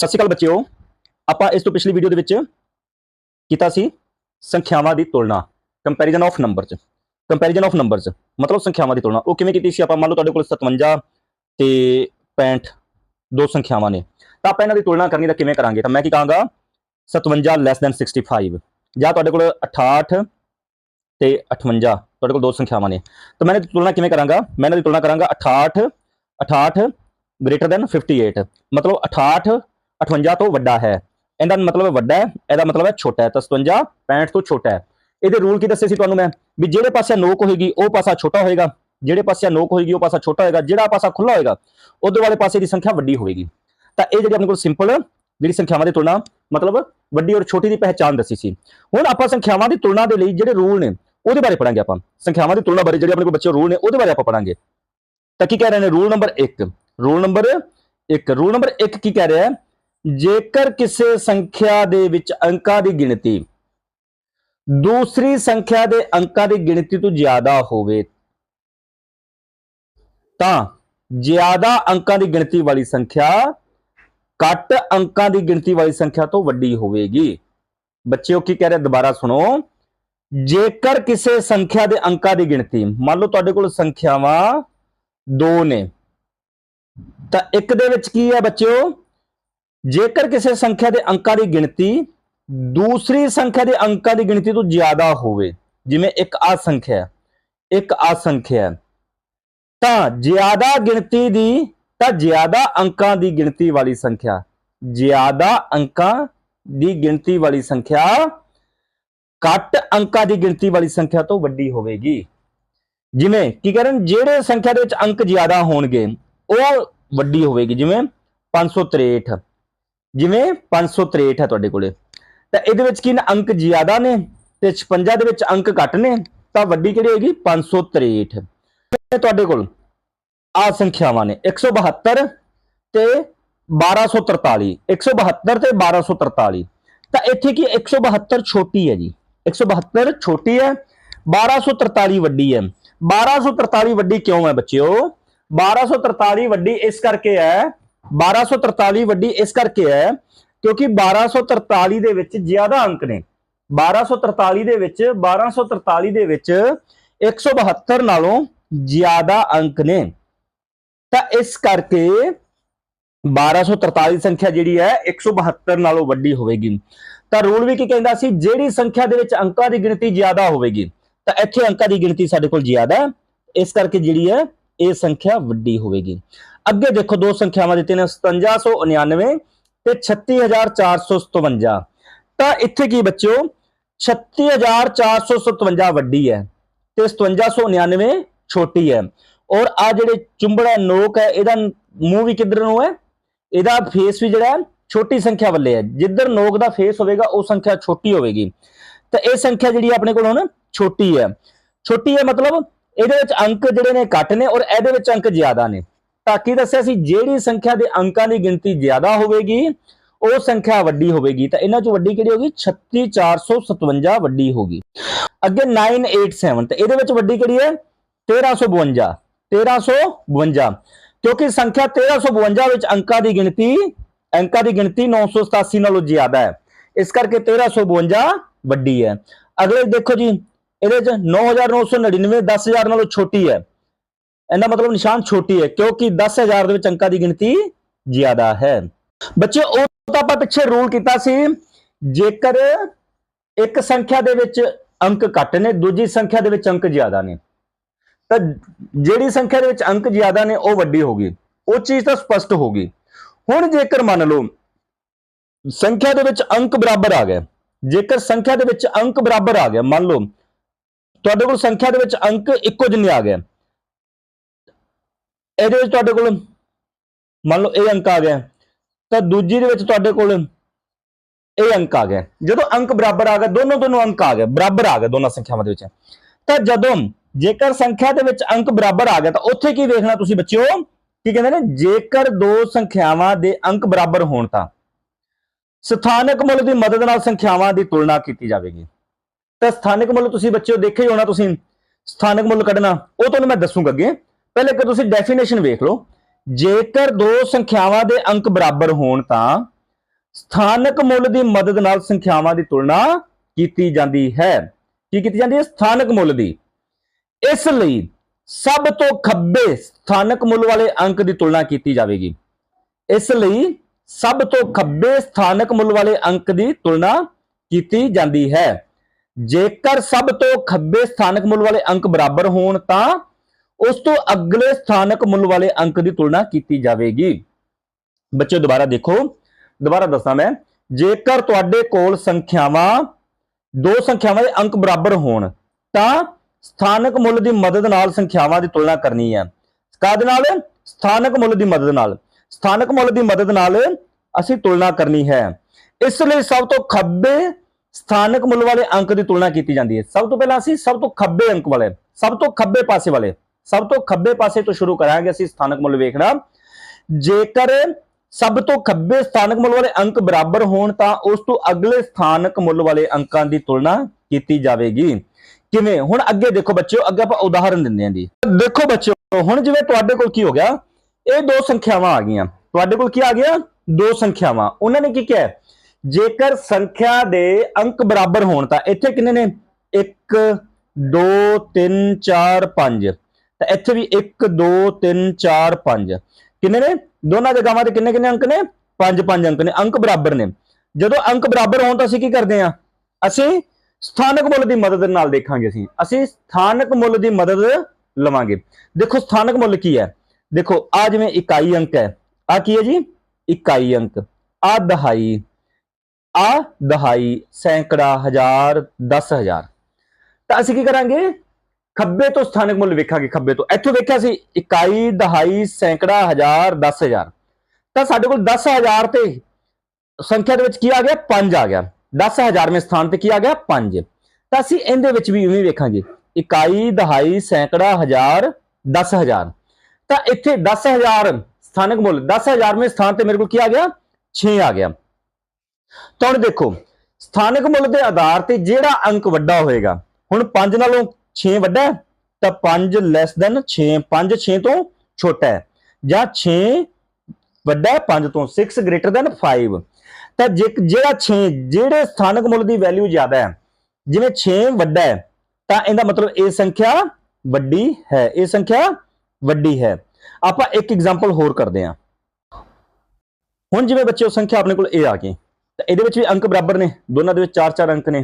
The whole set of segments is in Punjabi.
ਸਤਿ ਸ਼੍ਰੀ ਅਕਾਲ ਬੱਚਿਓ। ਆਪਾਂ ਇਸ ਤੋਂ ਪਿਛਲੀ ਵੀਡੀਓ ਦੇ ਵਿੱਚ ਕੀਤਾ ਸੀ ਸੰਖਿਆਵਾਂ ਦੀ ਤੁਲਨਾ comparison of numbers comparison of numbers ਮਤਲਬ ਸੰਖਿਆਵਾਂ ਦੀ ਤੁਲਨਾ। ਉਹ ਕਿਵੇਂ ਕੀਤੀ ਸੀ ਆਪਾਂ? ਮੰਨ ਲਓ ਤੁਹਾਡੇ ਕੋਲ 57 ਤੇ 65 ਦੋ ਸੰਖਿਆਵਾਂ ਨੇ। ਤਾਂ ਆਪਾਂ ਇਹਨਾਂ ਦੀ ਤੁਲਨਾ ਕਰਨੀ ਤਾਂ ਕਿਵੇਂ ਕਰਾਂਗੇ? ਤਾਂ ਮੈਂ ਕੀ ਕਹਾਂਗਾ? 57 ਲੈਸ ਦੈਨ 65 ਜਾਂ ਤੁਹਾਡੇ ਕੋਲ 68 ਤੇ 58 ਤੁਹਾਡੇ ਕੋਲ ਦੋ ਸੰਖਿਆਵਾਂ ਨੇ। ਤਾਂ ਮੈਂ ਇਹਨਾਂ ਦੀ ਤੁਲਨਾ ਕਿਵੇਂ ਕਰਾਂਗਾ? ਮੈਂ ਇਹਨਾਂ ਦੀ ਤੁਲਨਾ ਕਰਾਂਗਾ 68 68 ਗ੍ਰੇਟਰ ਦੈਨ 58 ਮਤਲਬ 68 58 ਤੋਂ ਵੱਡਾ ਹੈ। ਇਹਦਾ ਮਤਲਬ ਵੱਡਾ ਹੈ, ਇਹਦਾ ਮਤਲਬ ਹੈ ਛੋਟਾ ਹੈ। ਤਾਂ 57 65 ਤੋਂ ਛੋਟਾ ਹੈ। ਇਹਦੇ ਰੂਲ ਕੀ ਦੱਸੇ ਸੀ ਤੁਹਾਨੂੰ ਮੈਂ? ਵੀ ਜਿਹੜੇ ਪਾਸੇ ਨੋਕ ਹੋਏਗੀ, ਉਹ ਪਾਸਾ ਛੋਟਾ ਹੋਏਗਾ। ਜਿਹੜੇ ਪਾਸੇ ਨੋਕ ਹੋਏਗੀ, ਉਹ ਪਾਸਾ ਛੋਟਾ ਹੋਏਗਾ। ਜਿਹੜਾ ਪਾਸਾ ਖੁੱਲਾ ਹੋਏਗਾ, ਉਹਦੇ ਵਾਲੇ ਪਾਸੇ ਦੀ ਸੰਖਿਆ ਵੱਡੀ ਹੋਏਗੀ। ਤਾਂ ਇਹ ਜਿਹੜੀ ਆਪਣੇ ਕੋਲ ਸਿੰਪਲ ਜਿਹੜੀ ਸੰਖਿਆਵਾਂ ਦੀ ਤੁਲਨਾ, ਮਤਲਬ ਵੱਡੀ ਔਰ ਛੋਟੀ ਦੀ ਪਹਿਚਾਣ ਦੱਸੀ ਸੀ। ਹੁਣ ਆਪਾਂ ਸੰਖਿਆਵਾਂ ਦੀ ਤੁਲਨਾ ਦੇ ਲਈ ਜਿਹੜੇ ਰੂਲ ਨੇ, ਉਹਦੇ ਬਾਰੇ ਪੜਾਂਗੇ ਆਪਾਂ। ਸੰਖਿਆਵਾਂ ਦੀ ਤੁਲਨਾ ਬਾਰੇ ਜਿਹੜੇ ਆਪਣੇ ਕੋਲ ਬੱਚੇ ਰੂਲ ਨੇ, ਉਹਦੇ ਬਾਰੇ ਆਪਾਂ ਪੜਾਂਗੇ ਤਾਂ ਕੀ ਕਹਿ ਰਹੇ ਨੇ? Rule number 1 rule number 1 rule number 1 ਕੀ ਕਹਿ ਰਿਹਾ ਹੈ? ਜੇਕਰ ਕਿਸੇ ਸੰਖਿਆ ਦੇ ਵਿੱਚ ਅੰਕਾਂ ਦੀ ਗਿਣਤੀ ਦੂਸਰੀ ਸੰਖਿਆ ਦੇ ਅੰਕਾਂ ਦੀ ਗਿਣਤੀ ਤੋਂ ਜ਼ਿਆਦਾ ਹੋਵੇ, ਤਾਂ ਜ਼ਿਆਦਾ ਅੰਕਾਂ ਦੀ ਗਿਣਤੀ ਵਾਲੀ ਸੰਖਿਆ ਘੱਟ ਅੰਕਾਂ ਦੀ ਗਿਣਤੀ ਵਾਲੀ ਸੰਖਿਆ ਤੋਂ ਵੱਡੀ ਹੋਵੇਗੀ। ਬੱਚਿਓ, ਕੀ ਕਹਿ ਰਿਹਾ? ਦੁਬਾਰਾ ਸੁਣੋ। ਜੇਕਰ ਕਿਸੇ ਸੰਖਿਆ ਦੇ ਅੰਕਾਂ ਦੀ ਗਿਣਤੀ, ਮੰਨ ਲਓ ਤੁਹਾਡੇ ਕੋਲ ਸੰਖਿਆਵਾਂ ਦੋ ਨੇ, ਤਾਂ ਇੱਕ ਦੇ ਵਿੱਚ ਕੀ ਹੈ ਬੱਚਿਓ? ਜੇਕਰ ਕਿਸੇ ਸੰਖਿਆ ਦੇ ਅੰਕਾਂ ਦੀ ਗਿਣਤੀ ਦੂਸਰੀ ਸੰਖਿਆ ਦੇ ਅੰਕਾਂ ਦੀ ਗਿਣਤੀ ਤੋਂ ਜ਼ਿਆਦਾ ਹੋਵੇ, ਜਿਵੇਂ ਇੱਕ ਆ ਸੰਖਿਆ ਇੱਕ ਆ ਸੰਖਿਆ ਤਾਂ ਜ਼ਿਆਦਾ ਗਿਣਤੀ ਦੀ, ਤਾਂ ਜ਼ਿਆਦਾ ਅੰਕਾਂ ਦੀ ਗਿਣਤੀ ਵਾਲੀ ਸੰਖਿਆ, ਜ਼ਿਆਦਾ ਅੰਕਾਂ ਦੀ ਗਿਣਤੀ ਵਾਲੀ ਸੰਖਿਆ, ਘੱਟ ਅੰਕਾਂ ਦੀ ਗਿਣਤੀ ਵਾਲੀ ਸੰਖਿਆ ਤੋਂ ਵੱਡੀ ਹੋਵੇਗੀ। ਜਿਵੇਂ ਕੀ ਕਰਨ ਜਿਹੜੇ ਸੰਖਿਆ ਦੇ ਵਿੱਚ ਅੰਕ ਜ਼ਿਆਦਾ ਹੋਣਗੇ, ਉਹ ਵੱਡੀ ਹੋਵੇਗੀ, ਜਿਵੇਂ 563 ਜਿਵੇਂ 563 ਹੈ ਤੁਹਾਡੇ ਕੋਲੇ, ਤਾਂ ਇਹਦੇ ਵਿੱਚ ਕੀ ਨੇ ਅੰਕ ਜ਼ਿਆਦਾ ਨੇ ਤੇ 56 ਦੇ ਵਿੱਚ ਅੰਕ ਘੱਟ ਨੇ, ਤਾਂ ਵੱਡੀ ਕਿਹੜੀ ਹੋਏਗੀ? 563 ਇਹ ਤੁਹਾਡੇ ਕੋਲ ਆ ਸੰਖਿਆਵਾਂ ਨੇ 172 ਤੇ 1243 172 ਤੇ 1243 ਤਾਂ ਇੱਥੇ ਕੀ 172 ਛੋਟੀ ਹੈ ਜੀ? 172 ਛੋਟੀ ਹੈ 1243 ਵੱਡੀ ਹੈ। 1243 ਵੱਡੀ ਕਿਉਂ ਹੈ ਬੱਚਿਓ? 1243 ਵੱਡੀ ਇਸ ਕਰਕੇ ਹੈ 1243 ਵੱਡੀ ਇਸ ਕਰਕੇ ਹੈ ਕਿਉਂਕਿ 1243 ਦੇ ਵਿੱਚ ਜ਼ਿਆਦਾ ਅੰਕ ਨੇ। 1243 ਦੇ ਵਿੱਚ 1243 ਦੇ ਵਿੱਚ 172 ਨਾਲੋਂ ਜ਼ਿਆਦਾ ਅੰਕ ਨੇ। ਤਾਂ ਇਸ ਕਰਕੇ 1243 ਸੰਖਿਆ ਜਿਹੜੀ ਹੈ 172 ਨਾਲੋਂ ਵੱਡੀ ਹੋਵੇਗੀ। ਤਾਂ ਰੂਲ ਵੀ ਕੀ ਕਹਿੰਦਾ ਸੀ, ਜਿਹੜੀ ਸੰਖਿਆ ਦੇ ਵਿੱਚ ਅੰਕਾਂ ਦੀ ਗਿਣਤੀ ਜ਼ਿਆਦਾ ਹੋਵੇਗੀ, ਤਾਂ ਇੱਥੇ ਅੰਕਾਂ ਦੀ ਗਿਣਤੀ ਸਾਡੇ ਕੋਲ ਜ਼ਿਆਦਾ ਹੈ। ਇਸ ਕਰਕੇ ਜਿਹੜੀ ਹੈ, ਇਹ ਸੰਖਿਆ ਵੱਡੀ ਹੋਵੇਗੀ। ਅੱਗੇ ਦੇਖੋ ਦੋ ਸੰਖਿਆਵਾਂ ਦਿੱਤੀਆਂ ਨੇ 5799 ਤੇ 36457 ਤਾਂ ਇੱਥੇ ਕੀ ਬੱਚਿਓ 36457 ਵੱਡੀ ਹੈ ਤੇ 5799 ਛੋਟੀ ਹੈ। ਔਰ ਆ ਜਿਹੜੇ ਚੁੰਬੜਾ ਨੋਕ ਹੈ, ਇਹਦਾ ਮੂੰਹ ਵੀ ਕਿੱਧਰ ਨੂੰ ਹੈ? ਇਹਦਾ ਫੇਸ ਵੀ ਜਿਹੜਾ ਛੋਟੀ ਸੰਖਿਆ ਵੱਲੇ ਹੈ। ਜਿੱਧਰ ਨੋਕ ਦਾ ਫੇਸ ਹੋਵੇਗਾ, ਉਹ ਸੰਖਿਆ ਛੋਟੀ ਹੋਵੇਗੀ। ਤਾਂ ਇਹ ਸੰਖਿਆ ਜਿਹੜੀ ਆਪਣੇ ਕੋਲ ਹੁਣ ਛੋਟੀ ਹੈ। ਛੋਟੀ ਹੈ ਮਤਲਬ ਇਹਦੇ ਵਿੱਚ ਅੰਕ ਜਿਹੜੇ ਨੇ ਘੱਟ ਨੇ ਔਰ ਇਹਦੇ ਵਿੱਚ ਅੰਕ ਜ਼ਿਆਦਾ ਨੇ। ਤਾਂ ਕੀ ਦੱਸਿਆ ਸੀ, ਜਿਹੜੀ ਸੰਖਿਆ ਦੇ ਅੰਕਾਂ ਦੀ ਗਿਣਤੀ ਜ਼ਿਆਦਾ ਹੋਵੇਗੀ, ਉਹ ਸੰਖਿਆ ਵੱਡੀ ਹੋਵੇਗੀ। ਤਾਂ ਇਹਨਾਂ ਚੋਂ ਵੱਡੀ ਕਿਹੜੀ ਹੋਗੀ? 36457 ਵੱਡੀ ਹੋਗੀ। ਅੱਗੇ 987 ਤੇ ਇਹਦੇ ਵਿੱਚ ਵੱਡੀ ਕਿਹੜੀ ਹੈ? 1352 1352 ਕਿਉਂਕਿ ਸੰਖਿਆ 1352 ਵਿੱਚ ਅੰਕਾਂ ਦੀ ਗਿਣਤੀ, ਅੰਕਾਂ ਦੀ ਗਿਣਤੀ 987 ਨਾਲੋਂ ਜ਼ਿਆਦਾ ਹੈ। ਇਸ ਕਰਕੇ 1352 ਵੱਡੀ ਹੈ। ਅਗਲੇ ਦੇਖੋ ਜੀ, ਇਹਦੇ ਚ 9999 10000 ਨਾਲੋਂ ਛੋਟੀ ਹੈ। ਇਹਦਾ ਮਤਲਬ ਨਿਸ਼ਾਨ ਛੋਟੀ ਹੈ, ਕਿਉਂਕਿ 10000 ਦੇ ਵਿੱਚ ਅੰਕਾਂ ਦੀ ਗਿਣਤੀ ਜ਼ਿਆਦਾ ਹੈ। ਬੱਚੇ, ਉਹ ਤਾਂ ਆਪਾਂ ਪਿੱਛੇ ਰੂਲ ਕੀਤਾ ਸੀ, ਜੇਕਰ ਇੱਕ ਸੰਖਿਆ ਦੇ ਵਿੱਚ ਅੰਕ ਘੱਟ ਨੇ, ਦੂਜੀ ਸੰਖਿਆ ਦੇ ਵਿੱਚ ਅੰਕ ਜ਼ਿਆਦਾ ਨੇ, ਤਾਂ ਜਿਹੜੀ ਸੰਖਿਆ ਦੇ ਵਿੱਚ ਅੰਕ ਜ਼ਿਆਦਾ ਨੇ, ਉਹ ਵੱਡੀ ਹੋਗੀ ਉਹ ਚੀਜ਼ ਤਾਂ ਸਪਸ਼ਟ ਹੋ ਗਈ। ਹੁਣ ਜੇਕਰ ਮੰਨ ਲਓ, ਸੰਖਿਆ ਦੇ ਵਿੱਚ ਅੰਕ ਬਰਾਬਰ ਆ ਗਏ ਜੇਕਰ ਸੰਖਿਆ ਦੇ ਵਿੱਚ ਅੰਕ ਬਰਾਬਰ ਆ ਗਿਆ, ਮੰਨ ਲਓ, ਤੁਹਾਡੇ ਕੋਲ ਸੰਖਿਆ ਦੇ ਵਿੱਚ ਅੰਕ ਇੱਕੋ ਜਿੰਨੇ ਆ ਗਏ ਇਹਦੇ ਵਿੱਚ ਤੁਹਾਡੇ ਕੋਲ ਮੰਨ ਲਓ ਇਹ ਅੰਕ ਆ ਗਿਆ, ਤਾਂ ਦੂਜੀ ਦੇ ਵਿੱਚ ਤੁਹਾਡੇ ਕੋਲ ਇਹ ਅੰਕ ਆ ਗਿਆ। ਜਦੋਂ ਅੰਕ ਬਰਾਬਰ ਆ ਗਿਆ, ਦੋਨੋਂ ਦੋਨੋਂ ਅੰਕ ਆ ਗਏ, ਬਰਾਬਰ ਆ ਗਏ ਦੋਨਾਂ ਸੰਖਿਆਵਾਂ ਦੇ ਵਿੱਚ। ਤਾਂ ਜਦੋਂ ਜੇਕਰ ਸੰਖਿਆ ਦੇ ਵਿੱਚ ਅੰਕ ਬਰਾਬਰ ਆ ਗਿਆ, ਤਾਂ ਉੱਥੇ ਕੀ ਵੇਖਣਾ ਤੁਸੀਂ ਬੱਚਿਓ? ਕੀ ਕਹਿੰਦੇ ਨੇ? ਜੇਕਰ ਦੋ ਸੰਖਿਆਵਾਂ ਦੇ ਅੰਕ ਬਰਾਬਰ ਹੋਣ ਤਾਂ ਸਥਾਨਕ ਮੁੱਲ ਦੀ ਮਦਦ ਨਾਲ ਸੰਖਿਆਵਾਂ ਦੀ ਤੁਲਨਾ ਕੀਤੀ ਜਾਵੇਗੀ। ਤਾਂ ਸਥਾਨਕ ਮੁੱਲ ਤੁਸੀਂ ਬੱਚਿਓ ਦੇਖੇ ਹੋਣਾ ਤੁਸੀਂ, ਸਥਾਨਕ ਮੁੱਲ ਕੱਢਣਾ, ਉਹ ਤੁਹਾਨੂੰ ਮੈਂ ਦੱਸੂਗਾ ਅੱਗੇ। ਪਹਿਲੇ ਕਿ ਤੁਸੀਂ ਡੈਫੀਨੇਸ਼ਨ ਵੇਖ ਲਓ। ਜੇਕਰ ਦੋ ਸੰਖਿਆਵਾਂ ਦੇ ਅੰਕ ਬਰਾਬਰ ਹੋਣ ਤਾਂ ਸਥਾਨਕ ਮੁੱਲ ਦੀ ਮਦਦ ਨਾਲ ਸੰਖਿਆਵਾਂ ਦੀ ਤੁਲਨਾ ਕੀਤੀ ਜਾਂਦੀ ਹੈ। ਕੀ ਕੀਤੀ ਜਾਂਦੀ ਹੈ? ਸਥਾਨਕ ਮੁੱਲ ਦੀ। ਇਸ ਲਈ ਸਭ ਤੋਂ ਖੱਬੇ ਸਥਾਨਕ ਮੁੱਲ ਵਾਲੇ ਅੰਕ ਦੀ ਤੁਲਨਾ ਕੀਤੀ ਜਾਵੇਗੀ। ਇਸ ਲਈ ਸਭ ਤੋਂ ਖੱਬੇ ਸਥਾਨਕ ਮੁੱਲ ਵਾਲੇ ਅੰਕ ਦੀ ਤੁਲਨਾ ਕੀਤੀ ਜਾਂਦੀ ਹੈ। ਜੇਕਰ ਸਭ ਤੋਂ ਖੱਬੇ ਸਥਾਨਕ ਮੁੱਲ ਵਾਲੇ ਅੰਕ ਬਰਾਬਰ ਹੋਣ ਤਾਂ ਉਸ ਤੋਂ ਅਗਲੇ ਸਥਾਨਕ ਮੁੱਲ ਵਾਲੇ ਅੰਕ ਦੀ ਤੁਲਨਾ ਕੀਤੀ ਜਾਵੇਗੀ। ਬੱਚੇ ਦੁਬਾਰਾ ਦੇਖੋ। ਦੁਬਾਰਾ ਦੱਸਾਂ ਮੈਂ, ਜੇਕਰ ਤੁਹਾਡੇ ਕੋਲ ਸੰਖਿਆਵਾਂ, ਦੋ ਸੰਖਿਆਵਾਂ ਦੇ ਅੰਕ ਬਰਾਬਰ ਹੋਣ, ਤਾਂ ਸਥਾਨਕ ਮੁੱਲ ਦੀ ਮਦਦ ਨਾਲ ਸੰਖਿਆਵਾਂ ਦੀ ਤੁਲਨਾ ਕਰਨੀ ਹੈ। ਕਾਹਦੇ ਨਾਲ? ਸਥਾਨਕ ਮੁੱਲ ਦੀ ਮਦਦ ਨਾਲ। ਸਥਾਨਕ ਮੁੱਲ ਦੀ ਮਦਦ ਨਾਲ ਅਸੀਂ ਤੁਲਨਾ ਕਰਨੀ ਹੈ। ਇਸ ਲਈ ਸਭ ਤੋਂ ਖੱਬੇ ਸਥਾਨਕ ਮੁੱਲ ਵਾਲੇ ਅੰਕ ਦੀ ਤੁਲਨਾ ਕੀਤੀ ਜਾਂਦੀ ਹੈ। ਸਭ ਤੋਂ ਪਹਿਲਾਂ ਅਸੀਂ ਸਭ ਤੋਂ ਖੱਬੇ ਅੰਕ ਵਾਲੇ, ਸਭ ਤੋਂ ਖੱਬੇ ਪਾਸੇ ਵਾਲੇ ਸਭ ਤੋਂ ਖੱਬੇ ਪਾਸੇ ਤੋਂ ਸ਼ੁਰੂ ਕਰਾਂਗੇ ਅਸੀਂ ਸਥਾਨਕ ਮੁੱਲ ਵੇਖਣਾ। ਜੇਕਰ ਸਭ ਤੋਂ ਖੱਬੇ ਸਥਾਨਕ ਮੁੱਲ ਵਾਲੇ ਅੰਕ ਬਰਾਬਰ ਹੋਣ ਤਾਂ ਉਸ ਤੋਂ ਅਗਲੇ ਸਥਾਨਕ ਮੁੱਲ ਵਾਲੇ ਅੰਕਾਂ ਦੀ ਤੁਲਨਾ ਕੀਤੀ ਜਾਵੇਗੀ। ਕਿਵੇਂ? ਹੁਣ ਅੱਗੇ ਦੇਖੋ ਬੱਚਿਓ, ਅੱਗੇ ਆਪਾਂ ਉਦਾਹਰਨ ਦਿੰਦੇ ਹਾਂ ਜੀ। ਦੇਖੋ ਬੱਚਿਓ, ਹੁਣ ਜਿਵੇਂ ਤੁਹਾਡੇ ਕੋਲ ਕੀ ਹੋ ਗਿਆ? ਇਹ ਦੋ ਸੰਖਿਆਵਾਂ ਆ ਗਈਆਂ। ਤੁਹਾਡੇ ਕੋਲ ਕੀ ਆ ਗਿਆ? ਦੋ ਸੰਖਿਆਵਾਂ। ਉਹਨਾਂ ਨੇ ਕੀ ਕਿਹਾ? ਜੇਕਰ ਸੰਖਿਆ ਦੇ ਅੰਕ ਬਰਾਬਰ ਹੋਣ ਤਾਂ ਇੱਥੇ ਕਿੰਨੇ ਨੇ? 1 2 3 4 5 ਤਾਂ ਇੱਥੇ ਵੀ 1 2 3 4 5 ਕਿੰਨੇ ਨੇ? ਦੋਨਾਂ ਜਗ੍ਹਾਵਾਂ ਤੇ ਕਿੰਨੇ ਕਿੰਨੇ ਅੰਕ ਨੇ? 5 5 ਅੰਕ ਨੇ। ਅੰਕ ਬਰਾਬਰ ਨੇ। ਜਦੋਂ ਅੰਕ ਬਰਾਬਰ ਹੋਣ ਤਾਂ ਅਸੀਂ ਕੀ ਕਰਦੇ ਹਾਂ? ਅਸੀਂ ਸਥਾਨਕ ਮੁੱਲ ਦੀ ਮਦਦ ਨਾਲ ਦੇਖਾਂਗੇ ਅਸੀਂ। ਅਸੀਂ ਸਥਾਨਕ ਮੁੱਲ ਦੀ ਮਦਦ ਲਵਾਂਗੇ। ਦੇਖੋ, ਸਥਾਨਕ ਮੁੱਲ ਕੀ ਹੈ? ਦੇਖੋ ਆ ਜਿਵੇਂ ਇਕਾਈ ਅੰਕ ਹੈ। ਆ ਕੀ ਹੈ ਜੀ? ਇਕਾਈ ਅੰਕ। ਆ ਦਹਾਈ। ਆ ਦਹਾਈ। ਸੈਂਕੜਾ, ਹਜ਼ਾਰ 10000 ਤਾਂ ਅਸੀਂ ਕੀ ਕਰਾਂਗੇ? ਖੱਬੇ ਤੋਂ ਸਥਾਨਕ ਮੁੱਲ ਵੇਖਾਂਗੇ, ਖੱਬੇ ਤੋਂ। ਇੱਥੋਂ ਵੇਖਿਆ ਸੀ, ਇਕਾਈ, ਦਹਾਈ, ਸੈਂਕੜਾ, ਹਜ਼ਾਰ 10000 ਤਾਂ ਸਾਡੇ ਕੋਲ 10000 ਤੇ ਸੰਖਿਆ ਦੇ ਵਿੱਚ ਕੀ ਆ ਗਿਆ? 5 ਆ ਗਿਆ। 10000ਵੇਂ ਸਥਾਨ ਤੇ ਕੀ ਆ ਗਿਆ? 5 ਤਾਂ ਅਸੀਂ ਇਹਦੇ ਵਿੱਚ ਵੀ ਇਵੇਂ ਵੇਖਾਂਗੇ। ਇਕਾਈ, ਦਹਾਈ, ਸੈਂਕੜਾ, ਹਜ਼ਾਰ 10000 ਤਾਂ ਇੱਥੇ 10000 ਸਥਾਨਕ ਮੁੱਲ 10000ਵੇਂ ਸਥਾਨ ਤੇ ਮੇਰੇ ਕੋਲ ਕੀ ਆ ਗਿਆ? 6 ਆ ਗਿਆ। ਤਾਂ ਹੁਣ ਦੇਖੋ, ਸਥਾਨਕ ਮੁੱਲ ਦੇ ਆਧਾਰ ਤੇ ਜਿਹੜਾ ਅੰਕ ਵੱਡਾ ਹੋਏਗਾ, ਹੁਣ 5 ਨਾਲੋਂ 6 ਵੱਡਾ ਤਾਂ 5 ਲੈਸ ਦੈਨ 6 5 6 ਤੋਂ ਛੋਟਾ ਹੈ। ਜਾਂ 6 ਵੱਡਾ ਹੈ 5 ਤੋਂ 6 ਗ੍ਰੇਟਰ ਦੈਨ 5 ਤਾਂ ਜੇ, ਜਿਹੜਾ 6 ਜਿਹੜੇ ਸਥਾਨਕ ਮੁੱਲ ਦੀ ਵੈਲਿਊ ਜ਼ਿਆਦਾ ਹੈ, ਜਿਵੇਂ 6 ਵੱਡਾ ਹੈ, ਤਾਂ ਇਹਦਾ ਮਤਲਬ ਇਹ ਸੰਖਿਆ ਵੱਡੀ ਹੈ, ਇਹ ਸੰਖਿਆ ਵੱਡੀ ਹੈ। ਆਪਾਂ ਇੱਕ ਐਗਜ਼ਾਮਪਲ ਹੋਰ ਕਰਦੇ ਹਾਂ। ਹੁਣ ਜਿਵੇਂ ਬੱਚੇ ਉਹ ਸੰਖਿਆ ਆਪਣੇ ਕੋਲ ਇਹ ਆ ਗਈ। ਤਾਂ ਇਹਦੇ ਵਿੱਚ ਵੀ ਅੰਕ ਬਰਾਬਰ ਨੇ, ਦੋਨਾਂ ਦੇ ਵਿੱਚ 4-4 ਅੰਕ ਨੇ।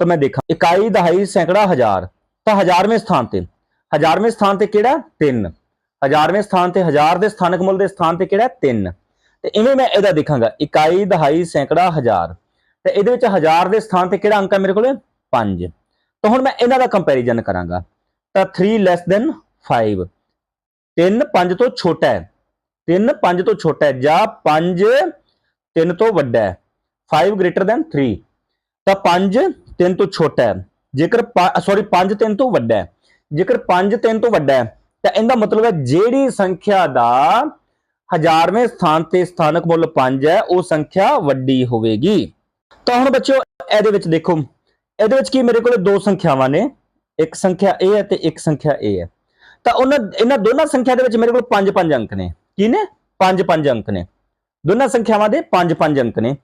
ਤਾਂ ਮੈਂ ਦੇਖਾਂ, ਇਕਾਈ ਦਹਾਈ ਸੈਂਕੜਾ ਹਜ਼ਾਰ। ਤਾਂ ਹਜ਼ਾਰਵੇਂ ਸਥਾਨ ਤੇ। ਹਜ਼ਾਰਵੇਂ ਸਥਾਨ ਤੇ ਕਿਹੜਾ? 3 ਹਜ਼ਾਰਵੇਂ ਸਥਾਨ ਤੇ ਹਜ਼ਾਰ ਦੇ ਸਥਾਨਕ ਮੁੱਲ ਦੇ ਸਥਾਨ ਤੇ ਕਿਹੜਾ? 3 ਤੇ ਇਵੇਂ ਮੈਂ ਇਹਦਾ ਦੇਖਾਂਗਾ। ਇਕਾਈ, ਦਹਾਈ, ਸੈਂਕੜਾ, ਹਜ਼ਾਰ। ਤੇ ਇਹਦੇ ਵਿੱਚ ਹਜ਼ਾਰ ਦੇ ਸਥਾਨ ਤੇ ਕਿਹੜਾ ਅੰਕ ਹੈ ਮੇਰੇ ਕੋਲ? 5 ਤਾਂ ਹੁਣ ਮੈਂ ਇਹਨਾਂ ਦਾ ਕੰਪੈਰੀਜ਼ਨ ਕਰਾਂਗਾ। ਤਾਂ 3 ਲੈਸ ਦੈਨ 5 3 5 ਤੋਂ ਛੋਟਾ ਹੈ। 3 5 ਤੋਂ ਛੋਟਾ ਹੈ। ਜਾਂ 5 3 ਤੋਂ ਵੱਡਾ ਹੈ। 5 ਗ੍ਰੇਟਰ ਦੈਨ 3 ਤਾਂ 5 3 ਤੋਂ ਛੋਟਾ ਹੈ। ਜੇਕਰ ਸੌਰੀ 5 3 ਤੋਂ ਵੱਡਾ ਹੈ। ਜੇਕਰ 5 3 ਤੋਂ ਵੱਡਾ ਹੈ, ਤਾਂ ਇਹਦਾ ਮਤਲਬ ਹੈ ਜਿਹੜੀ ਸੰਖਿਆ ਦਾ ਹਜ਼ਾਰਵੇਂ ਸਥਾਨ ਤੇ ਸਥਾਨਕ ਮੁੱਲ 5 ਹੈ, ਉਹ ਸੰਖਿਆ ਵੱਡੀ ਹੋਵੇਗੀ। ਤਾਂ ਹੁਣ ਬੱਚਿਓ, ਇਹਦੇ ਵਿੱਚ ਦੇਖੋ। ਇਹਦੇ ਵਿੱਚ ਕੀ ਮੇਰੇ ਕੋਲ ਦੋ ਸੰਖਿਆਵਾਂ ਨੇ। ਇੱਕ ਸੰਖਿਆ A ਹੈ ਤੇ ਇੱਕ ਸੰਖਿਆ A ਹੈ। ਤਾਂ ਉਹਨਾਂ, ਇਹਨਾਂ ਦੋਨਾਂ ਸੰਖਿਆ ਦੇ ਵਿੱਚ ਮੇਰੇ ਕੋਲ 5-5 ਅੰਕ ਨੇ। ਕੀ ਨੇ? 5-5 ਅੰਕ ਨੇ। ਦੋਨਾਂ ਸੰਖਿਆਵਾਂ ਦੇ 5-5 ਅੰਕ ਨੇ।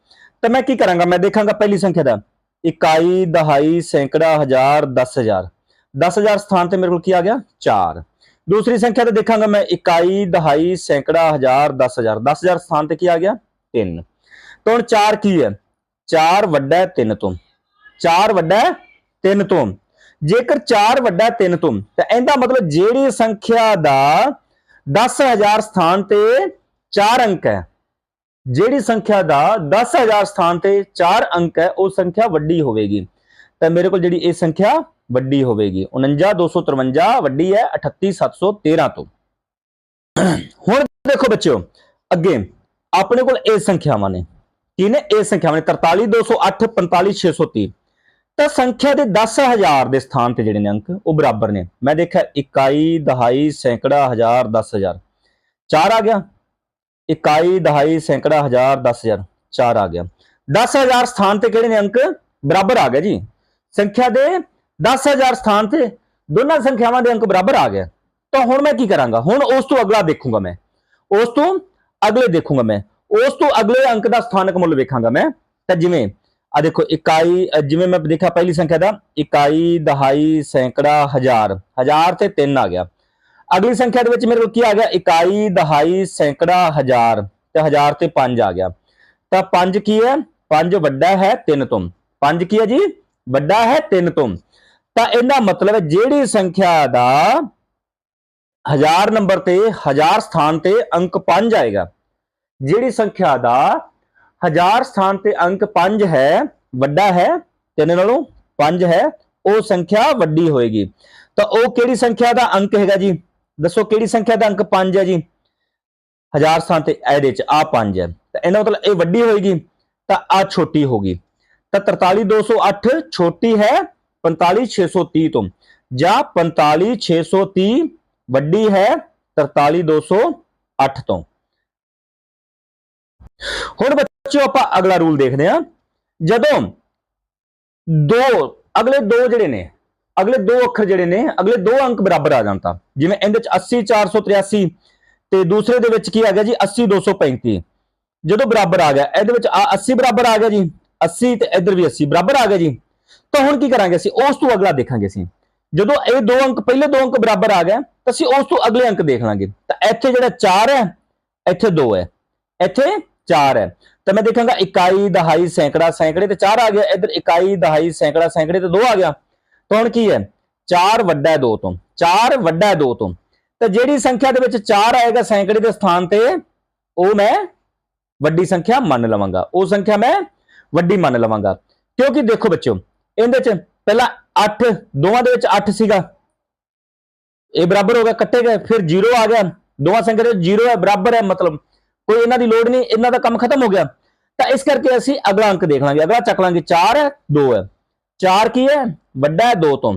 ਤਾਂ ਮੈਂ ਕੀ ਕਰਾਂਗਾ? ਮੈਂ ਦੇਖਾਂਗਾ ਪਹਿਲੀ ਸੰਖਿਆ ਦਾ। ਇਕਾਈ, ਦਹਾਈ, ਸੈਂਕੜਾ, ਹਜ਼ਾਰ 10000 10000 ਸਥਾਨ ਤੇ ਮੇਰੇ ਕੋਲ ਕੀ ਆ ਗਿਆ? 4 ਦੂਸਰੀ ਸੰਖਿਆ ਤੇ ਦੇਖਾਂਗਾ ਮੈਂ, ਇਕਾਈ, ਦਹਾਈ, ਸੈਂਕੜਾ, ਹਜ਼ਾਰ 10000 10000 ਸਥਾਨ ਤੇ ਕੀ ਆ ਗਿਆ? 3 ਤਾਂ ਹੁਣ 4 ਕੀ ਹੈ? 4 ਵੱਡਾ ਹੈ 3 ਤੋਂ। 4 ਵੱਡਾ ਹੈ 3 ਤੋਂ। ਜੇਕਰ 4 ਵੱਡਾ ਹੈ 3 ਤੋਂ, ਤਾਂ ਇਹਦਾ ਮਤਲਬ ਜਿਹੜੀ ਸੰਖਿਆ ਦਾ 10000 ਸਥਾਨ ਤੇ 4 ਅੰਕ ਹੈ। ਜਿਹੜੀ ਸੰਖਿਆ ਦਾ 10000 ਸਥਾਨ ਤੇ 4 ਅੰਕ ਹੈ, ਉਹ ਸੰਖਿਆ ਵੱਡੀ ਹੋਵੇਗੀ। ਤਾਂ ਮੇਰੇ ਕੋਲ ਜਿਹੜੀ ਇਹ ਸੰਖਿਆ ਵੱਡੀ ਹੋਵੇਗੀ। 49253 ਵੱਡੀ ਹੈ 38713 ਤੋਂ। ਹੁਣ ਦੇਖੋ ਬੱਚਿਓ, ਅੱਗੇ ਆਪਣੇ ਕੋਲ ਇਹ ਸੰਖਿਆਵਾਂ ਨੇ। ਕੀ ਨੇ ਇਹ ਸੰਖਿਆਵਾਂ ਨੇ 43208 45630 ਤਾਂ ਸੰਖਿਆ ਦੇ 10000 ਦੇ ਸਥਾਨ ਤੇ ਜਿਹੜੇ ਨੇ ਅੰਕ, ਉਹ ਬਰਾਬਰ ਨੇ। ਮੈਂ ਦੇਖਿਆ, ਇਕਾਈ, ਦਹਾਈ, ਸੈਂਕੜਾ, ਹਜ਼ਾਰ 10000 4 ਆ ਗਿਆ। ਇਕਾਈ, ਦਹਾਈ, ਸੈਂਕੜਾ, ਹਜ਼ਾਰ 10000 4 ਆ ਗਿਆ। 10000 ਸਥਾਨ ਤੇ ਕਿਹੜੇ ਨੇ ਅੰਕ? ਬਰਾਬਰ ਆ ਗਿਆ ਜੀ। ਸੰਖਿਆ ਦੇ 10000 ਸਥਾਨ ਤੇ ਦੋਨਾਂ ਸੰਖਿਆਵਾਂ ਦੇ ਅੰਕ ਬਰਾਬਰ ਆ ਗਏ ਤਾਂ ਹੁਣ ਮੈਂ ਕੀ ਕਰਾਂਗਾ? ਹੁਣ ਉਸ ਤੋਂ ਅਗਲਾ ਦੇਖੂੰਗਾ ਮੈਂ। ਉਸ ਤੋਂ ਅਗਲੇ ਦੇਖੂੰਗਾ ਮੈਂ। ਉਸ ਤੋਂ ਅਗਲੇ ਅੰਕ ਦਾ ਸਥਾਨਕ ਮੁੱਲ ਵੇਖਾਂਗਾ ਮੈਂ। ਤਾਂ ਜਿਵੇਂ ਆ ਦੇਖੋ, ਇਕਾਈ ਜਿਵੇਂ ਮੈਂ ਦੇਖਿਆ ਪਹਿਲੀ ਸੰਖਿਆ ਦਾ, ਇਕਾਈ, ਦਹਾਈ, ਸੈਂਕੜਾ, ਹਜ਼ਾਰ ਹਜ਼ਾਰ ਤੇ 3 ਆ ਗਿਆ। ਅਗਲੀ ਸੰਖਿਆ ਦੇ ਵਿੱਚ ਮੇਰੇ ਕੋਲ ਕੀ ਆ ਗਿਆ? ਇਕਾਈ, ਦਹਾਈ, ਸੈਂਕੜਾ, ਹਜ਼ਾਰ ਤੇ ਹਜ਼ਾਰ ਤੇ 5 ਆ ਗਿਆ। ਤਾਂ 5 ਕੀ ਹੈ? 5 ਵੱਡਾ ਹੈ 3 ਤੋਂ। 5 ਕੀ ਹੈ ਜੀ? ਵੱਡਾ ਹੈ 3 ਤੋਂ। ਤਾਂ ਇਹਦਾ ਮਤਲਬ ਹੈ ਜਿਹੜੀ ਸੰਖਿਆ ਦਾ ਹਜ਼ਾਰ ਨੰਬਰ ਤੇ ਹਜ਼ਾਰ ਸਥਾਨ ਤੇ ਅੰਕ 5 ਆਏਗਾ। ਜਿਹੜੀ ਸੰਖਿਆ ਦਾ ਹਜ਼ਾਰ ਸਥਾਨ ਤੇ ਅੰਕ 5 ਹੈ, ਵੱਡਾ ਹੈ ਤਿੰਨ ਨਾਲੋਂ 5 ਹੈ, ਉਹ ਸੰਖਿਆ ਵੱਡੀ ਹੋਏਗੀ। ਤਾਂ ਉਹ ਕਿਹੜੀ ਸੰਖਿਆ ਦਾ ਅੰਕ ਹੈਗਾ ਜੀ? ਦੱਸੋ ਕਿਹੜੀ ਸੰਖਿਆ ਦਾ ਅੰਕ 5 ਹੈ ਜੀ? ਹਜ਼ਾਰ ਸਥਾਨ ਤੇ ਇਹਦੇ ਚ ਆ 5 ਹੈ। ਤਾਂ ਇਹਦਾ ਮਤਲਬ ਇਹ ਵੱਡੀ ਹੋਏਗੀ, ਤਾਂ ਆ ਛੋਟੀ ਹੋਗੀ ਤਾਂ 43208 ਛੋਟੀ ਹੈ 45630 ਤੋਂ। ਜਾਂ 45630 ਵੱਡੀ ਹੈ 43208 ਤੋਂ। ਹੁਣ ਬੱਚਿਓ ਆਪਾਂ ਅਗਲਾ ਰੂਲ ਦੇਖਦੇ ਹਾਂ। ਜਦੋਂ ਦੋ, ਅਗਲੇ ਦੋ ਜਿਹੜੇ ਨੇ ਅਗਲੇ ਦੋ ਅੱਖਰ ਜਿਹੜੇ ਨੇ, ਅਗਲੇ ਦੋ ਅੰਕ ਬਰਾਬਰ ਆ ਜਾਣ ਤਾਂ। ਜਿਵੇਂ ਇਹਦੇ ਚ 80 483 ਤੇ ਦੂਸਰੇ ਦੇ ਵਿੱਚ ਕੀ ਆ ਗਿਆ ਜੀ? 80 235 ਜਦੋਂ ਬਰਾਬਰ ਆ ਗਿਆ, ਇਹਦੇ ਵਿੱਚ ਆ 80 ਬਰਾਬਰ ਆ ਗਿਆ ਜੀ? 80 ਤੇ ਇੱਧਰ ਵੀ 80 ਬਰਾਬਰ ਆ ਗਿਆ ਜੀ। ਤਾਂ ਹੁਣ ਕੀ ਕਰਾਂਗੇ ਅਸੀਂ? ਉਸ ਤੋਂ ਅਗਲਾ ਦੇਖਾਂਗੇ ਅਸੀਂ। ਜਦੋਂ ਇਹ ਦੋ ਅੰਕ, ਪਹਿਲੇ ਦੋ ਅੰਕ ਬਰਾਬਰ ਆ ਗਏ ਤਾਂ ਅਸੀਂ ਉਸ ਤੋਂ ਅਗਲੇ ਅੰਕ ਦੇਖ ਲਾਂਗੇ। ਤਾਂ ਇੱਥੇ ਜਿਹੜਾ 4 ਹੈ, ਇੱਥੇ 2 ਹੈ। ਇੱਥੇ 4 ਹੈ। ਤਾਂ ਮੈਂ ਦੇਖਾਂਗਾ, ਇਕਾਈ, ਦਹਾਈ, ਸੈਂਕੜਾ, ਸੈਂਕੜੇ ਤੇ 4 ਆ ਗਿਆ। ਇੱਧਰ ਇਕਾਈ, ਦਹਾਈ, ਸੈਂਕੜਾ, ਸੈਂਕੜੇ ਤੇ 2 ਆ ਗਿਆ। ਤਾਂ ਹੁਣ ਕੀ ਹੈ? 4 ਵੱਡਾ ਹੈ 2 ਤੋਂ। 4 ਵੱਡਾ ਹੈ 2 ਤੋਂ। ਤਾਂ ਜਿਹੜੀ ਸੰਖਿਆ ਦੇ ਵਿੱਚ 4 ਆਏਗਾ ਸੈਂਕੜੇ ਦੇ ਸਥਾਨ ਤੇ, ਉਹ ਮੈਂ ਵੱਡੀ ਸੰਖਿਆ ਮੰਨ ਲਵਾਂਗਾ। ਉਹ ਸੰਖਿਆ ਮੈਂ ਵੱਡੀ ਮੰਨ ਲਵਾਂਗਾ। ਕਿਉਂਕਿ ਦੇਖੋ ਬੱਚਿਓ, ਇਹਦੇ ਚ ਪਹਿਲਾਂ 8 ਦੋਵਾਂ ਦੇ ਵਿੱਚ 8 ਸੀਗਾ। ਇਹ ਬਰਾਬਰ ਹੋ ਗਿਆ, ਕੱਟੇ ਗਏ, ਫਿਰ 0 ਆ ਗਿਆ। ਦੋਵਾਂ ਸੰਖਿਆ ਦੇ 0 ਹੈ, ਬਰਾਬਰ ਹੈ, ਮਤਲਬ ਕੋਈ ਇਹਨਾਂ ਦੀ ਲੋੜ ਨਹੀਂ, ਇਹਨਾਂ ਦਾ ਕੰਮ ਖਤਮ ਹੋ ਗਿਆ। ਤਾਂ ਇਸ ਕਰਕੇ ਅਸੀਂ ਅਗਲਾ ਅੰਕ ਦੇਖ ਲਾਂਗੇ। ਅਗਲਾ ਚੱਕ ਲਾਂਗੇ 4 ਹੈ 2 ਹੈ। 4 ਕੀ ਹੈ? ਵੱਡਾ ਹੈ 2 ਤੋਂ।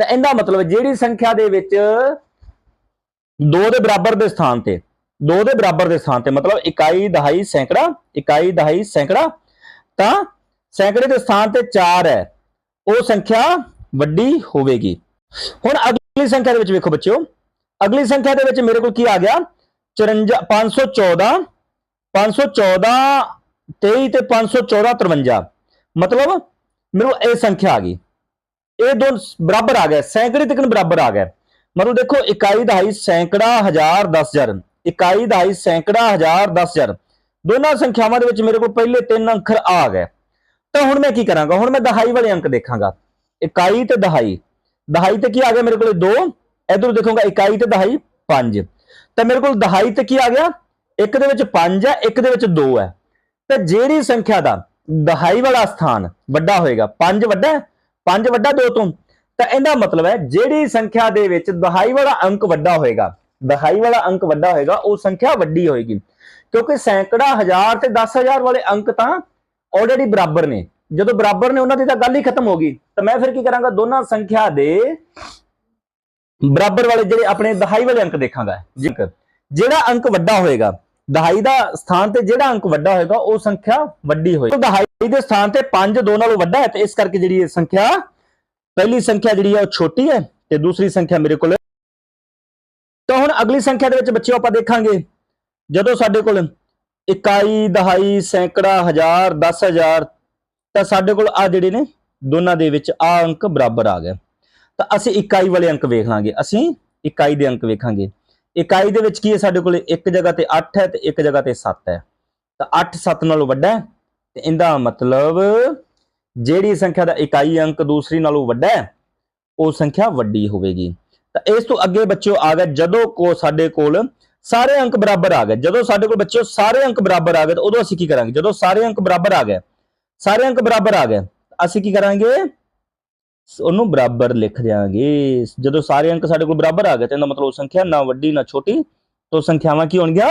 ਤਾਂ ਇਹਦਾ ਮਤਲਬ ਜਿਹੜੀ ਸੰਖਿਆ ਦੇ ਵਿੱਚ 2 ਦੇ ਬਰਾਬਰ ਦੇ ਸਥਾਨ ਤੇ 2 ਦੇ ਬਰਾਬਰ ਦੇ ਸਥਾਨ ਤੇ, ਮਤਲਬ ਇਕਾਈ, ਦਹਾਈ, ਸੈਂਕੜਾ, ਇਕਾਈ, ਦਹਾਈ, ਸੈਂਕੜਾ, ਤਾਂ ਸੈਂਕੜੇ ਦੇ ਸਥਾਨ ਤੇ 4 ਹੈ। ਉਹ ਸੰਖਿਆ ਵੱਡੀ ਹੋਵੇਗੀ। ਹੁਣ ਅਗਲੀ ਸੰਖਿਆ ਦੇ ਵਿੱਚ ਵੇਖੋ ਬੱਚਿਓ। ਅਗਲੀ ਸੰਖਿਆ ਦੇ ਵਿੱਚ ਮੇਰੇ ਕੋਲ ਕੀ ਆ ਗਿਆ? 54 514 514 23 ਤੇ 514 53 ਮਤਲਬ ਮੇਰੇ ਕੋਲ ਇਹ ਸੰਖਿਆ ਆ ਗਈ। ਇਹ ਦੋ ਬਰਾਬਰ ਆ ਗਏ, ਸੈਂਕੜੇ ਤੱਕ ਬਰਾਬਰ ਆ ਗਏ। ਮਤਲਬ ਦੇਖੋ, ਇਕਾਈ ਦਹਾਈ ਸੈਂਕੜਾ ਹਜ਼ਾਰ 10000 ਇਕਾਈ ਦਹਾਈ ਸੈਂਕੜਾ ਹਜ਼ਾਰ 10000 ਦੋਨਾਂ ਸੰਖਿਆਵਾਂ ਦੇ ਵਿੱਚ ਮੇਰੇ ਕੋਲ ਪਹਿਲੇ ਤਿੰਨ ਅੱਖਰ ਆ ਗਏ। ਤਾਂ ਹੁਣ ਮੈਂ ਕੀ ਕਰਾਂਗਾ? ਹੁਣ ਮੈਂ ਦਹਾਈ ਵਾਲੇ ਅੰਕ ਦੇਖਾਂਗਾ। ਇਕਾਈ ਤੇ ਦਹਾਈ। ਦਹਾਈ ਤੇ ਕੀ ਆ ਗਿਆ ਮੇਰੇ ਕੋਲ? ਦੋ। ਇਧਰ ਦੇਖੂੰਗਾ, ਇਕਾਈ ਤੇ ਦਹਾਈ 5 ਤਾਂ ਮੇਰੇ ਕੋਲ ਦਹਾਈ ਤੇ ਕੀ ਆ ਗਿਆ? ਇੱਕ ਦੇ ਵਿੱਚ 5 ਹੈ, ਇੱਕ ਦੇ ਵਿੱਚ 2 ਹੈ। ਤਾਂ ਜਿਹੜੀ ਸੰਖਿਆ ਦਾ ਦਹਾਈ ਵਾਲਾ ਸਥਾਨ ਵੱਡਾ ਹੋਏਗਾ। 5 ਵੱਡਾ ਹੈ? 5 ਵੱਡਾ 2 ਤੋਂ। ਤਾਂ ਇਹਦਾ ਮਤਲਬ ਹੈ, ਜਿਹੜੀ ਸੰਖਿਆ ਦੇ ਵਿੱਚ ਦਹਾਈ ਵਾਲਾ ਅੰਕ ਵੱਡਾ ਹੋਏਗਾ, ਦਹਾਈ ਵਾਲਾ ਅੰਕ ਵੱਡਾ ਹੋਏਗਾ, ਉਹ ਸੰਖਿਆ ਵੱਡੀ ਹੋਏਗੀ। ਕਿਉਂਕਿ ਸੈਂਕੜਾ ਹਜ਼ਾਰ ਤੇ 10000 ਵਾਲੇ ਅੰਕ ਤਾਂ ਆਲਰੇਡੀ ਬਰਾਬਰ ਨੇ। ਜਦੋਂ ਬਰਾਬਰ ਨੇ, ਉਹਨਾਂ ਦੀ ਤਾਂ ਗੱਲ ਹੀ ਖਤਮ ਹੋ ਗਈ। ਤਾਂ ਮੈਂ ਫਿਰ ਕੀ ਕਰਾਂਗਾ, ਦੋਨਾਂ ਸੰਖਿਆ ਦੇ ਬਰਾਬਰ ਵਾਲੇ ਜਿਹੜੇ ਆਪਣੇ ਦਹਾਈ ਵਾਲੇ ਅੰਕ ਦੇਖਾਂਗਾ। ਜਿਹੜਾ ਅੰਕ ਵੱਡਾ ਹੋਏਗਾ ਦਹਾਈ ਦਾ ਸਥਾਨ ਤੇ ਜਿਹੜਾ ਅੰਕ ਵੱਡਾ ਹੋਏਗਾ, ਉਹ ਸੰਖਿਆ ਵੱਡੀ ਹੋਏਗੀ। ਦਹਾਈ ਦੇ ਸਥਾਨ ਤੇ 5 ਦੋ ਨਾਲੋਂ ਵੱਡਾ ਹੈ, ਤੇ ਇਸ ਕਰਕੇ ਜਿਹੜੀ ਇਹ ਸੰਖਿਆ, ਪਹਿਲੀ ਸੰਖਿਆ ਜਿਹੜੀ ਹੈ ਉਹ ਛੋਟੀ ਹੈ ਤੇ ਦੂਸਰੀ ਸੰਖਿਆ ਮੇਰੇ ਕੋਲ ਤਾਂ ਹੁਣ ਅਗਲੀ ਸੰਖਿਆ ਦੇ ਵਿੱਚ ਬੱਚਿਓ ਆਪਾਂ ਦੇਖਾਂਗੇ, ਜਦੋਂ ਸਾਡੇ ਕੋਲ ਇਕਾਈ, ਦਹਾਈ, ਸੈਂਕੜਾ, ਹਜ਼ਾਰ 10000 ਤਾਂ ਸਾਡੇ ਕੋਲ ਆ ਜਿਹੜੇ ਨੇ, ਦੋਨਾਂ ਦੇ ਵਿੱਚ ਆ ਅੰਕ ਬਰਾਬਰ ਆ ਗਏ ਤਾਂ ਅਸੀਂ ਇਕਾਈ ਵਾਲੇ ਅੰਕ ਵੇਖ ਲਾਂਗੇ। ਅਸੀਂ ਇਕਾਈ ਦੇ ਅੰਕ ਵੇਖਾਂਗੇ। ਇਕਾਈ ਦੇ ਵਿੱਚ ਕੀ ਹੈ ਸਾਡੇ ਕੋਲ? ਇੱਕ ਜਗ੍ਹਾ ਤੇ 8 ਹੈ ਤੇ ਇੱਕ ਜਗ੍ਹਾ ਤੇ 7 ਹੈ। ਤਾਂ 8 7 ਨਾਲੋਂ ਵੱਡਾ ਹੈ ਤੇ ਇਹਦਾ ਮਤਲਬ ਜਿਹੜੀ ਸੰਖਿਆ ਦਾ ਇਕਾਈ ਅੰਕ ਦੂਸਰੀ ਨਾਲੋਂ ਵੱਡਾ ਹੈ, ਉਹ ਸੰਖਿਆ ਵੱਡੀ ਹੋਵੇਗੀ। ਤਾਂ ਇਸ ਤੋਂ ਅੱਗੇ ਬੱਚਿਓ ਆ ਗਿਆ, ਜਦੋਂ ਕੋ ਸਾਡੇ ਕੋਲ ਸਾਰੇ ਅੰਕ ਬਰਾਬਰ ਆ ਗਏ, ਜਦੋਂ ਸਾਡੇ ਕੋਲ ਬੱਚਿਓ ਸਾਰੇ ਅੰਕ ਬਰਾਬਰ ਆ ਗਏ, ਤਾਂ ਉਦੋਂ ਅਸੀਂ ਕੀ ਕਰਾਂਗੇ? ਜਦੋਂ ਸਾਰੇ ਅੰਕ ਬਰਾਬਰ ਆ ਗਏ, ਸਾਰੇ ਅੰਕ ਬਰਾਬਰ ਆ ਗਏ, ਅਸੀਂ ਕੀ ਕਰਾਂਗੇ? ਉਹਨੂੰ ਬਰਾਬਰ ਲਿਖ ਦਿਆਂਗੇ। ਜਦੋਂ ਸਾਰੇ ਅੰਕ ਸਾਡੇ ਕੋਲ ਬਰਾਬਰ ਆ ਗਏ ਤਾਂ ਇਹਦਾ ਮਤਲਬ ਉਹ ਸੰਖਿਆ ਨਾ ਵੱਡੀ ਨਾ ਛੋਟੀ, ਤੋਂ ਸੰਖਿਆਵਾਂ ਕੀ ਹੋਣਗੀਆਂ?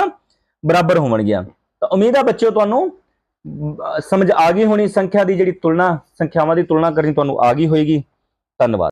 ਬਰਾਬਰ ਹੋਣਗੀਆਂ। ਤਾਂ ਉਮੀਦ ਆ ਬੱਚਿਓ ਤੁਹਾਨੂੰ ਸਮਝ ਆ ਗਈ ਹੋਣੀ, ਸੰਖਿਆ ਦੀ ਜਿਹੜੀ ਤੁਲਨਾ, ਸੰਖਿਆਵਾਂ ਦੀ ਤੁਲਨਾ ਕਰਨੀ ਤੁਹਾਨੂੰ ਆ ਗਈ ਹੋਏਗੀ। ਧੰਨਵਾਦ।